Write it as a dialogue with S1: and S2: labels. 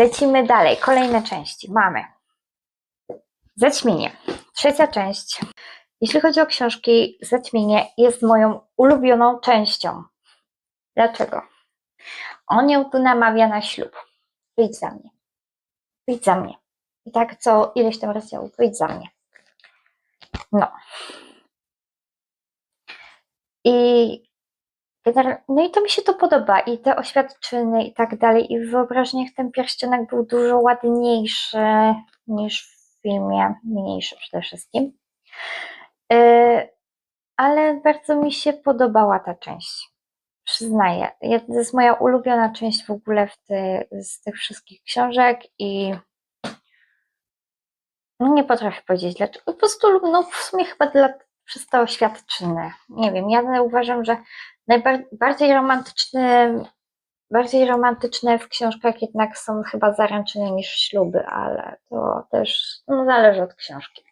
S1: Lecimy dalej. Kolejne części. Mamy Zaćmienie. Trzecia część. Jeśli chodzi o książki, Zaćmienie jest moją ulubioną częścią. Dlaczego? On tu namawia na ślub. Wyjdź za mnie. Wyjdź za mnie. I tak co ileś tam rozdziałów. Wyjdź za mnie. No. I no i to mi się to podoba. I te oświadczyny i tak dalej. I w wyobraźniach ten pierścionek był dużo ładniejszy niż w filmie. Mniejszy przede wszystkim. Yy, ale bardzo mi się podobała ta część. Przyznaję. To jest moja ulubiona część w ogóle w ty, z tych wszystkich książek i no nie potrafię powiedzieć dlaczego. Po prostu, no w sumie chyba dla, przez te oświadczyny. Nie wiem, ja uważam, że najbardziej romantyczne, bardziej romantyczne w książkach jednak są chyba zaręczyny niż śluby, ale to też no, zależy od książki.